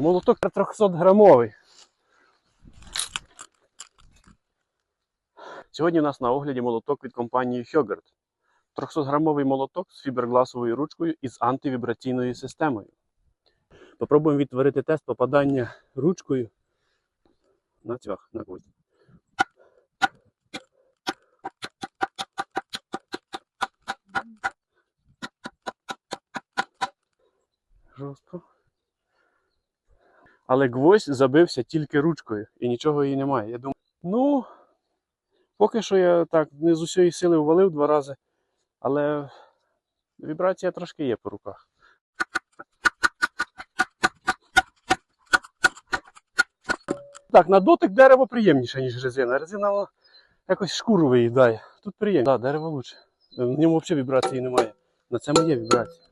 Молоток 300 грамовий. Сьогодні у нас на огляді молоток від компанії Hogart. 300-грамовий молоток з фібергласовою ручкою і з антивібраційною системою. Попробуємо відтворити тест попадання ручкою на цвях на гвоздь. Жорстко. Але гвоздь забився тільки ручкою і нічого її немає. Я думаю, ну, поки що я так не з усієї сили ввалив два рази, але вібрація трошки є по руках. Так, на дотик дерево приємніше, ніж резина. Резина вона якось шкуру виїдає. Тут приємніше. Так, дерево лучше. В ньому взагалі вібрації немає. На цьому є вібрація.